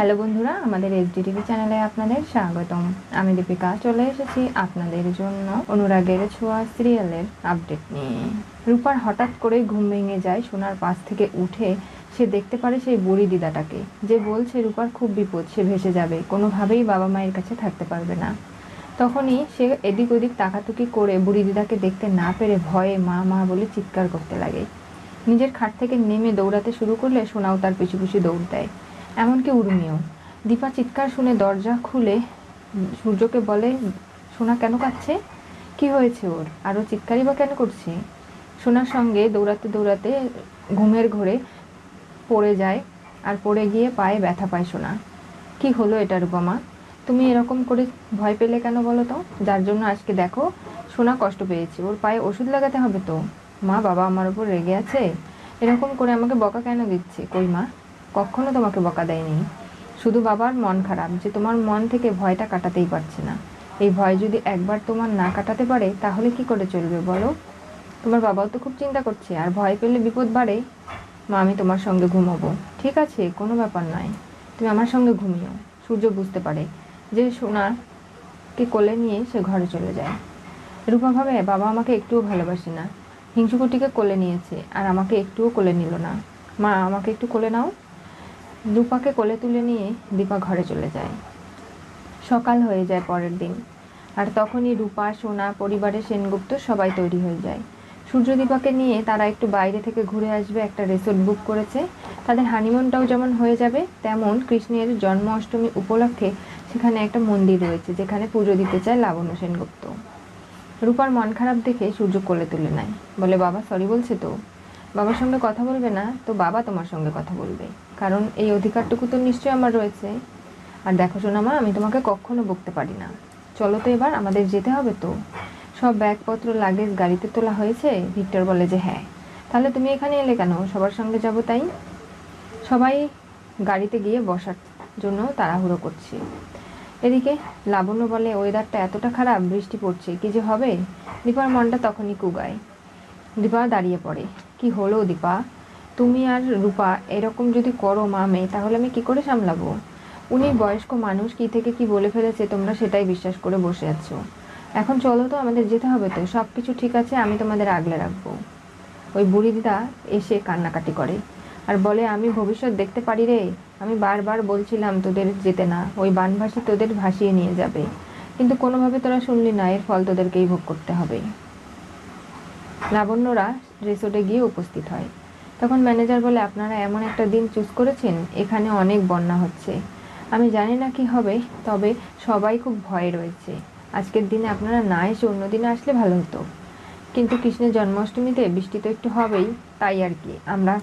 Hello বন্ধুরা, আমাদের HD TV চ্যানেলে আপনাদের স্বাগতম। আমি দীপিকা, চলে এসেছি আপনাদের জন্য অনুরাগের ছোঁয়া সিরিয়ালের আপডেট নিয়ে। রূপার হঠাৎ করে ঘুম ভেঙে যায় সোনার পাশ থেকে উঠে, সে দেখতে পারে সেই বুড়ি দিদাটাকে। যে বলছে, রূপার খুব বিপদ, সে ভেসে যাবে। কোনোভাবেই বাবা মায়ের কাছে থাকতে পারবে না। তখনই সে এদিক ওদিক তাকাতুকি করে বুড়ি দিদাকে দেখতে না পেরে ভয়ে মা মা বলে চিৎকার করতে লাগে। নিজের খাট থেকে নেমে দৌড়াতে শুরু করলে সোনাও তার পিছু পিছু দৌড় দেয়। এমনকি উর্মিও। দীপা চিৎকার শুনে দরজা খুলে সূর্যকে বলে, সোনা কেন কাচ্ছে কি হয়েছে ওর? আরও চিৎকারই বা কেন করছে? সোনার সঙ্গে দৌড়াতে দৌড়াতে ঘুমের ঘোরে পড়ে যায় আর পড়ে গিয়ে পায়ে ব্যথা পায় সোনা। কি হলো এটা, রূপমা? তুমি এরকম করে ভয় পেলে কেন বলো তো? যার জন্য আজকে দেখো, সোনা কষ্ট পেয়েছে। ওর পায়ে ওষুধ লাগাতে হবে তো। মা, বাবা আমার উপর রেগে আছে? এরকম করে আমাকে বকা কেন দিচ্ছে? কই মা? কখনো তোমাকে বকা দেয়নি? শুধু বাবার মন খারাপ যে তোমার মন থেকে ভয়টা কাটাতেই পারছে না। এই ভয় যদি একবার তোমার না কাটাতে পারে, তাহলে কি করে চলবে বলো? তোমার বাবাও তো খুব চিন্তা করছে, আর ভয় পেলে বিপদ বাড়ে। মা, আমি তোমার সঙ্গে ঘুমাবো। ঠিক আছে, কোনো ব্যাপার নয় তুমি আমার সঙ্গে ঘুমিও। সূর্য বুঝতে পারে যে সোনাকে কোলে নিয়ে সে ঘরে চলে যায়। রূপা ভাবে, বাবা আমাকে একটুও ভালোবাসে না। হিংসুকুটিকে কোলে নিয়েছে, আর আমাকে একটুও কোলে নিল না। মা, আমাকে একটু কোলে নাও। রূপাকে কোলে তুলে নিয়ে দীপা ঘরে চলে যায়। সকাল হয়ে যায় পরের দিন, আর তখনই রূপা, সোনা, পরিবারের সেনগুপ্ত সবাই তৈরি হয়ে যায়। সূর্য দীপাকে নিয়ে তারা একটু বাইরে থেকে ঘুরে আসবে, একটা রিসোর্ট বুক করেছে। তাদের হানিমুনটাও যেমন হয়ে যাবে, তেমন কৃষ্ণের জন্ম অষ্টমী উপলক্ষে সেখানে একটা মন্দির রয়েছে, যেখানে পুজো দিতে চায় লাবণ্য সেনগুপ্ত। রূপার মন খারাপ দেখে সূর্য কোলে তুলে নেয়। বলে, বাবা সরি বলছে তো? বাবার সঙ্গে কথা বলবে না, তো বাবা তোমার সঙ্গে কথা বলবে। কারণ এই অধিকারটুকু তো নিশ্চয়ই আমার রয়েছে। আর দেখো শোনা মা আমি তোমাকে কখনো বকতে পারি না। চলো তো এবার আমাদের যেতে হবে তো। সব ব্যাগপত্র, লাগেজ গাড়িতে তোলা হয়েছে? ভিক্টর বলে যে হ্যাঁ। তাহলে তুমি এখানে এলে কেন? সবার সঙ্গে যাব তাই? সবাই গাড়িতে গিয়ে বসার জন্য তাড়াহুড়ো করছে। এদিকে লাবণ্য বলে, ওয়েদারটা এতটা খারাপ, বৃষ্টি পড়ছে, কি যে হবে? দীপার মনটা তখনই কুগায়। দীপা দাঁড়িয়ে পড়ে। কি হলো দীপা? তুমি আর রূপা এরকম যদি করো মা মেয়ে, তাহলে আমি কি করে সামলাবো? উনি বয়স্ক মানুষ, কি থেকে কি বলে ফেলেছে, তোমরা সেটাই বিশ্বাস করে বসে আছো। এখন চলো তো, আমাদের যেতে হবে তো সব কিছু ঠিক আছে, আমি তোমাদের আগলে রাখব। ওই বুড়ি দিদা এসে কান্নাকাটি করে, আর বলে, আমি ভবিষ্যৎ দেখতে পারি রে, আমি বারবার বলছিলাম তোদের যেতে না, ওই বানভাসি তোদের ভাসিয়ে নিয়ে যাবে, কিন্তু কোনোভাবে তোরা শুনলি না, এর ফল তোদেরকেই ভোগ করতে হবে। লাবণ্যরা রিসোর্টে গিয়ে উপস্থিত হয়। তখন ম্যানেজার বলে, আপনারা এমন একটা দিন চুজ করেছেন? এখানে অনেক বন্যা হচ্ছে। আমি জানি না কি হবে, তবে সবাই খুব ভয়ে রয়েছে। আজকের দিনে আপনারা না এসে অন্য দিনে আসলে ভালো হতো। কিন্তু কৃষ্ণের জন্মাষ্টমীতে বৃষ্টি তো একটু হবেই, তাই আর কি। আমরা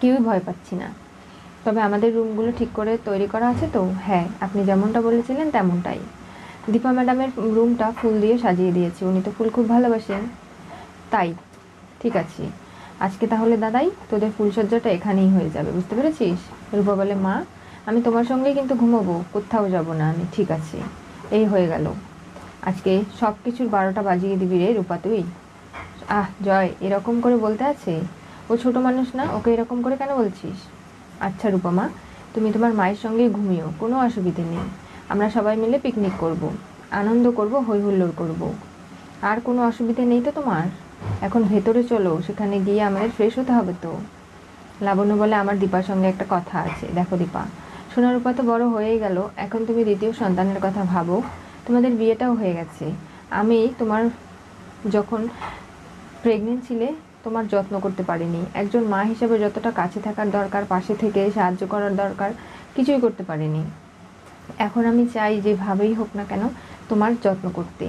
কেউই ভয় পাচ্ছি না। তবে আমাদের রুমগুলো ঠিক করে তৈরি করা আছে তো? হ্যাঁ আপনি যেমনটা বলেছিলেন তেমনটাই। দীপা ম্যাডামের রুমটা ফুল দিয়ে সাজিয়ে দিয়েছি। উনি তো ফুল খুব ভালোবাসেন। তাই, ঠিক আছে। আজকে তাহলে দাদাই, তোদের ফুলসজ্জাটা এখানেই হয়ে যাবে, বুঝতে পেরেছিস? রূপা বলে, মা, আমি তোমার সঙ্গেই কিন্তু ঘুমাবো, কোথাও যাব না আমি, ঠিক আছে। এই হয়ে গেল। আজকে সব কিছুর বারোটা বাজিয়ে দিবি রে রূপা তুই। আহ, জয়, এরকম করে বলতে আছে? ও ছোট মানুষ না, ওকে এরকম করে কেন বলছিস? আচ্ছা রূপা মা, তুমি তোমার মায়ের সঙ্গেই ঘুমিও, কোনো অসুবিধে নেই। আমরা সবাই মিলে পিকনিক করব। আনন্দ করব হই হুল্লোড় করব। আর কোনো অসুবিধে নেই তো তোমার? এখন ভেতরে চলো, সেখানে গিয়ে আমাদের ফ্রেশ হতে হবে তো। লাবণ্য বলে আমার দীপার সঙ্গে একটা কথা আছে। দেখো দীপা, সোনার রূপা তো বড় হয়েই গেল। এখন তুমি দ্বিতীয় সন্তানের কথা ভাবো। তোমাদের বিয়েটাও হয়ে গেছে। আমি তোমার যখন প্রেগনেন্ট ছিলে, তোমার যত্ন করতে পারিনি। একজন মা হিসেবে যতটা কাছে থাকার দরকার, পাশে থেকে সাহায্য করার দরকার, কিছুই করতে পারিনি। এখন আমি চাই যেভাবেই হোক না কেন, তোমার যত্ন করতে।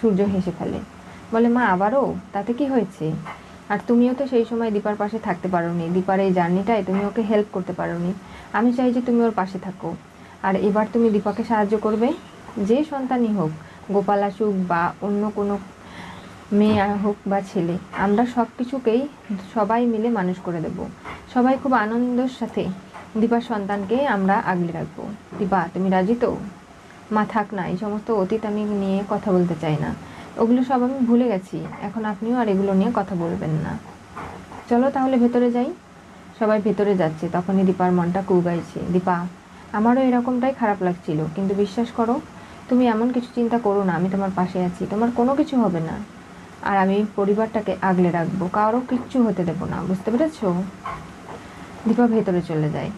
সূর্য হেসে ফেলে। বলে, মা, আবারও? তাতে কি হয়েছে? আর তুমিও তো সেই সময় দীপার পাশে থাকতে পারোনি। দীপার এই জার্নিটায় তুমি ওকে হেল্প করতে পারোনি। আমি চাই যে তুমি ওর পাশে থাকো। আর এবার তুমি দীপাকে সাহায্য করবে, যে সন্তানই হোক, গোপাল আসুক বা অন্য কোনো মেয়ে হোক বা ছেলে, আমরা সব কিছুকেই সবাই মিলে মানুষ করে দেব। সবাই খুব আনন্দের সাথে দীপার সন্তানকে আমরা আগলে রাখব। দীপা, তুমি রাজি তো? মা, থাক না, এই সমস্ত অতীত আমি নিয়ে কথা বলতে চাই না। ওগুলো সব আমি ভুলে গেছি। এখন আপনিও আর এগুলো নিয়ে কথা বলবেন না। চলো তাহলে ভেতরে যাই। সবাই ভেতরে যাচ্ছে, তখনই দীপার মনটা কুগাইছে দীপা, আমারও এরকমটাই খারাপ লাগছিল, কিন্তু বিশ্বাস করো, তুমি এমন কিছু চিন্তা করো না, আমি তোমার পাশে আছি, তোমার কোনো কিছু হবে না। আর আমি পরিবারটাকে আগলে রাখব, কারও কিচ্ছু হতে দেবো না, বুঝতে পেরেছ? দীপা ভেতরে চলে যায়।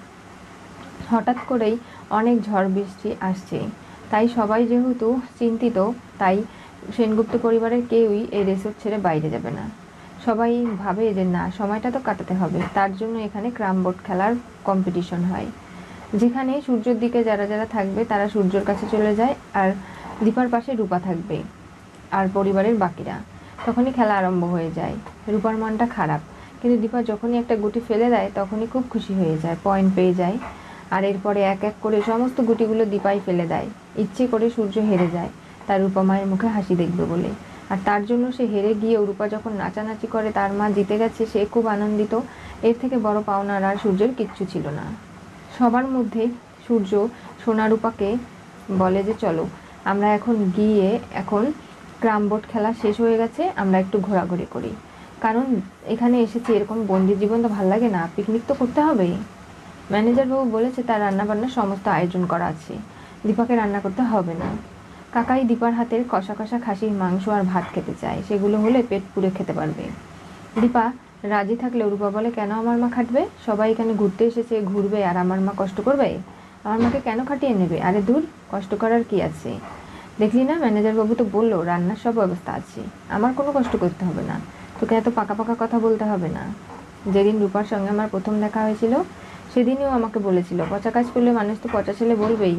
হঠাৎ করেই অনেক ঝড় বৃষ্টি আসছে। তাই সবাই যেহেতু চিন্তিত, তাই সেনগুপ্ত পরিবারের কেউই এই রেসর্ট ছেড়ে বাইরে যাবে না। সবাই ভাবে যে, না, সময়টা তো কাটাতে হবে। তার জন্য এখানে ক্রাম বোর্ড খেলার কম্পিটিশন হয়। যেখানে সূর্যের দিকে যারা যারা থাকবে, তারা সূর্যের কাছে চলে যায় আর দীপার পাশে রূপা থাকবে আর পরিবারের বাকিরা। তখনই খেলা আরম্ভ হয়ে যায়। রূপার মনটা খারাপ, কিন্তু দীপা যখনই একটা গুটি ফেলে দেয়, তখনই খুব খুশি হয়ে যায় পয়েন্ট পেয়ে যায়। আর এরপরে এক এক করে সমস্ত গুটিগুলো দীপাই ফেলে দেয়। ইচ্ছে করে সূর্য হেরে যায়। তার রূপা মায়ের মুখে হাসি দেখবে বলে। আর তার জন্য সে হেরে গিয়ে রূপা যখন নাচানাচি করে, তার মা জিতে গেছে, সে খুব আনন্দিত। এর থেকে বড় পাওনার আর সূর্যের কিচ্ছু ছিল না। সবার মধ্যে সূর্য সোনা রূপাকে বলে যে, চলো, আমরা এখন গিয়ে এখন ক্রাম বোর্ড খেলা শেষ হয়ে গেছে, আমরা একটু ঘোরাঘুরি করি। কারণ এখানে এসেছি, এরকম বন্দি জীবন তো ভালো লাগে না। পিকনিক তো করতে হবে। ম্যানেজার বাবু বলেছে, তার রান্নাবান্নার সমস্ত আয়োজন করা আছে। দীপাকে রান্না করতে হবে না। কাকাই দীপার হাতের কষা কষা খাসির মাংস আর ভাত খেতে চায়। সেগুলো হলে পেট পুড়ে খেতে পারবে। দীপা, রাজি থাকলে রূপা বলে, কেন আমার মা খাটবে? সবাই এখানে ঘুরতে এসেছে, ঘুরবে, আর আমার মা কষ্ট করবে? আমার মাকে কেন খাটিয়ে নেবে? আরে দূর কষ্ট করার কি আছে? দেখলি না, ম্যানেজার বাবু তো বলল, রান্নার সব ব্যবস্থা আছে। আমার কোনো কষ্ট করতে হবে না। তোকে এত পাকা পাকা কথা বলতে হবে না। যেদিন রূপার সঙ্গে আমার প্রথম দেখা হয়েছিল, সেদিনও আমাকে বলেছিল, পচা কাজ করলে মানুষ তো পচা ছেলে বলবেই।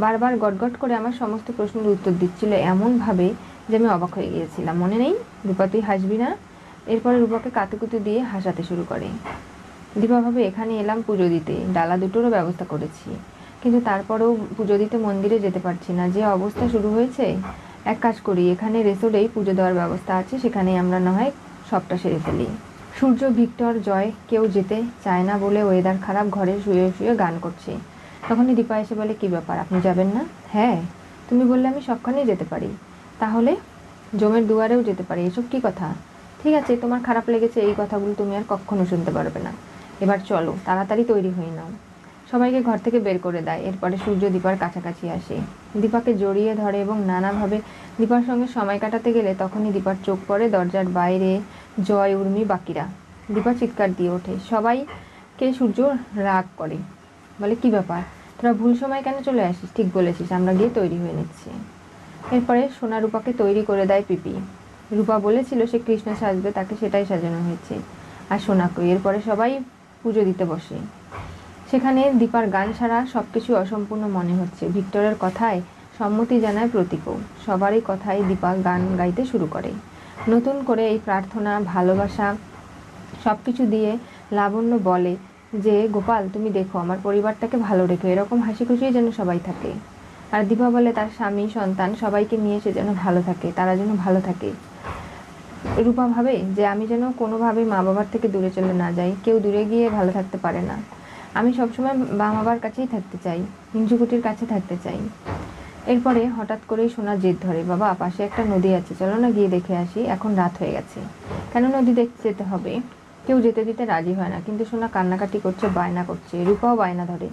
বারবার গটগট করে আমার সমস্ত প্রশ্নের উত্তর দিচ্ছিল এমনভাবে যে আমি অবাক হয়ে গিয়েছিলাম। মনে নেই? রূপা, তুই হাসবি না? এরপরে রূপাকে কাতুকুতু দিয়ে হাসাতে শুরু করে। দীপা ভাবে, এখানে এলাম পুজো দিতে। ডালা দুটোরও ব্যবস্থা করেছি। কিন্তু তারপরেও পুজো দিতে মন্দিরে যেতে পারছি না। যে অবস্থা শুরু হয়েছে, এক কাজ করি। এখানে রেসোর্টেই পুজো দেওয়ার ব্যবস্থা আছে। সেখানেই আমরা না হয় সবটা সেরে ফেলি। সূর্য, ভিক্টর, জয় কেউ যেতে চায় না বলে ওয়েদার খারাপ, ঘরে শুয়ে শুয়ে গান করছে। তখনই দীপা এসে বলে, কি ব্যাপার, আপনি যাবেন না? হ্যাঁ তুমি বললে আমি সবখানেই যেতে পারি। তাহলে জমের দুয়ারেও যেতে পারি, এসব কি কথা? ঠিক আছে, তোমার খারাপ লেগেছে এই কথাগুলো তুমি আর কখনো শুনতে পারবে না। এবার চলো, তাড়াতাড়ি তৈরি হয়ে নাও। সবাইকে ঘর থেকে বের করে দেয়, এরপরে সূর্য দীপার কাছাকাছি আসে। দীপাকে জড়িয়ে ধরে এবং নানাভাবে দীপার সঙ্গে সময় কাটাতে গেলে তখনই দীপার চোখ পড়ে দরজার বাইরে জয় উর্মি বাকিরা। দীপা চিৎকার দিয়ে ওঠে। সবাইকে সূর্য রাগ করে। বলে, কি ব্যাপার? তোরা ভুল সময় কেন চলে আসিস? ঠিক বলেছিস, আমরা গিয়ে তৈরি হয়ে নিচ্ছি। এরপরে সোনা রূপাকে তৈরি করে দেয় পিপি। রূপা বলেছিল, সে কৃষ্ণ সাজবে, তাকে সেটাই সাজানো হয়েছে। আর সোনাকে এরপরে সবাই পুজো দিতে বসে। সেখানে দীপার গান ছাড়া সব কিছু অসম্পূর্ণ মনে হচ্ছে। ভিক্টরের কথায় সম্মতি জানায় প্রতীকও। সবারই কথায় দীপা গান গাইতে শুরু করে। নতুন করে এই প্রার্থনা, ভালোবাসা সব কিছু দিয়ে লাবণ্য বলে যে, গোপাল, তুমি দেখো, আমার পরিবারটাকে ভালো রেখো, এরকম হাসি খুশি যেন সবাই থাকে। আর দীপা বলে, তার স্বামী, সন্তান, সবাইকে নিয়ে সে যেন ভালো থাকে, তারা যেন ভালো থাকে। রূপা ভাবে যে, আমি যেন কোনোভাবে মা বাবার থেকে দূরে চলে না যাই, কেউ দূরে গিয়ে ভালো থাকতে পারে না। আমি সবসময় মা বাবার কাছেই থাকতে চাই হিঞ্জুকুটির কাছে থাকতে চাই। এরপরে হঠাৎ করেই সোনা জেদ ধরে, বাবা, পাশে একটা নদী আছে, চলো না গিয়ে দেখে আসি, এখন রাত হয়ে গেছে। কেন নদী দেখতে যেতে হবে? কেউ যেতে দিতে রাজি হয় না। কিন্তু সোনা কান্নাকাটি করছে, বায়না করছে, রূপাও বায়না ধরে।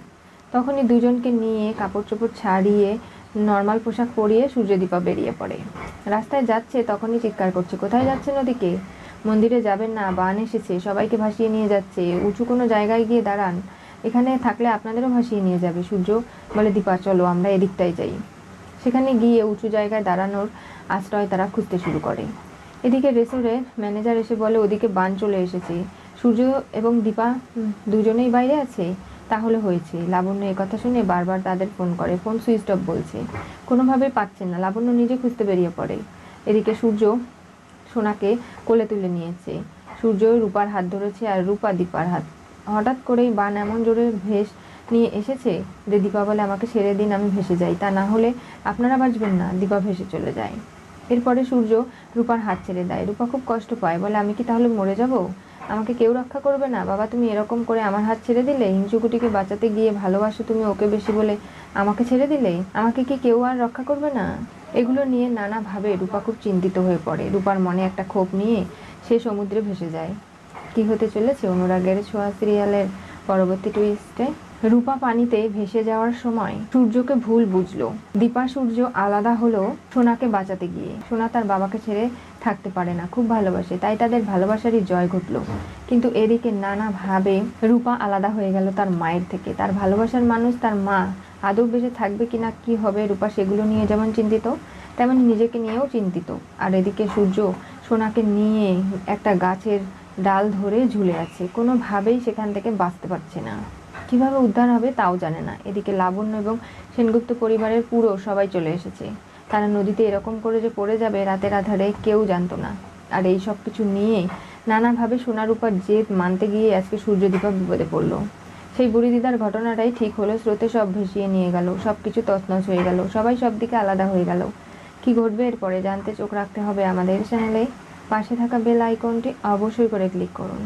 তখনই দুজনকে নিয়ে কাপড় চোপড় ছাড়িয়ে, নর্মাল পোশাক পরিয়ে সূর্যদীপা বেরিয়ে পড়ে। রাস্তায় যাচ্ছে, তখনই চিৎকার করছে, কোথায় যাচ্ছে নদীকে মন্দিরে যাবেন না, বান এসেছে, সবাইকে ভাসিয়ে নিয়ে যাচ্ছে, উঁচু কোনো জায়গায় গিয়ে দাঁড়ান। এখানে থাকলে আপনাদেরও ভাসিয়ে নিয়ে যাবে। সূর্য বলে, দীপা, চলো, আমরা এদিকটাই যাই। সেখানে গিয়ে উঁচু জায়গায় দাঁড়ানোর আশ্রয় তারা খুঁজতে শুরু করে। এদিকে রেসোর্টের ম্যানেজার এসে বলে, ওদিকে বান চলে এসেছে। সূর্য এবং দীপা দুজনেই বাইরে আছে? তাহলে হয়েছে। লাবণ্য কথা শুনে বারবার তাদের ফোন করে। ফোন সুইচ অফ বলছে। কোনোভাবে পাচ্ছে না। লাবণ্য নিজে খুঁজতে বেরিয়ে পড়ে। এদিকে সূর্য সোনাকে কোলে তুলে নিয়েছে। সূর্য রূপার হাত ধরেছে আর রূপা দীপার হাত। হঠাৎ করেই বান এমন জোরে ভেস নিয়ে এসেছে যে, দীপা বলে, আমাকে সেরে দিন, আমি ভেসে যাই। তা না হলে আপনারা বাঁচবেন না। দীপা ভেসে চলে যায়। এরপরে সূর্য রূপার হাত ছেড়ে দেয়। রূপা খুব কষ্ট পায়। বলে, আমি কি তাহলে মরে যাব? আমাকে কেউ রক্ষা করবে না। বাবা, তুমি এরকম করে আমার হাত ছেড়ে দিলে? হিংসুকুটিকে বাঁচাতে গিয়ে ভালোবাসো তুমি ওকে বেশি বলে আমাকে ছেড়ে দিলে? আমাকে কি কেউ আর রক্ষা করবে না? এগুলো নিয়ে নানাভাবে রূপা খুব চিন্তিত হয়ে পড়ে। রূপার মনে একটা ক্ষোভ নিয়ে সে সমুদ্রে ভেসে যায়। কি হতে চলেছে অনুরাগের ছোঁয়া সিরিয়ালের পরবর্তী টুইস্টে রূপা পানিতে ভেসে যাওয়ার সময় সূর্যকে ভুল বুঝলো। দীপা সূর্য আলাদা হলো সোনাকে বাঁচাতে গিয়ে। সোনা তার বাবাকে ছেড়ে থাকতে পারে না, খুব ভালোবাসে, তাই তাদের ভালোবাসারই জয় ঘটলো। কিন্তু এদিকে নানাভাবে রূপা আলাদা হয়ে গেল তার মায়ের থেকে। তার ভালোবাসার মানুষ তার মা। আদৌ বেঁচে থাকবে কিনা, কি হবে রূপা সেগুলো নিয়ে যেমন চিন্তিত, তেমন নিজেকে নিয়েও চিন্তিত। আর এদিকে সূর্য সোনাকে নিয়ে একটা গাছের ডাল ধরে ঝুলে আছে। কোনোভাবেই সেখান থেকে বাঁচতে পারছে না। কীভাবে উদ্ধার হবে তাও জানে না। এদিকে লাবণ্য এবং সেনগুপ্ত পরিবারের পুরো সবাই চলে এসেছে। তারা নদীতে এরকম করে যে পড়ে যাবে রাতের আধারে কেউ জানতো না। আর এই সব কিছু নিয়ে নানাভাবে সোনার উপর জেদ মানতে গিয়ে আজকে সূর্যদীপা বিপদে পড়ল। সেই বুড়ি দিদার ঘটনাটাই ঠিক হলো, স্রোতে সব ভেসিয়ে নিয়ে গেল সব কিছু তছনছ হয়ে গেল, সবাই সব দিকে আলাদা হয়ে গেল। কি ঘটবে এরপরে জানতে চোখ রাখতে হবে আমাদের চ্যানেলে। পাশে থাকা বেল আইকনটি অবশ্যই করে ক্লিক করুন।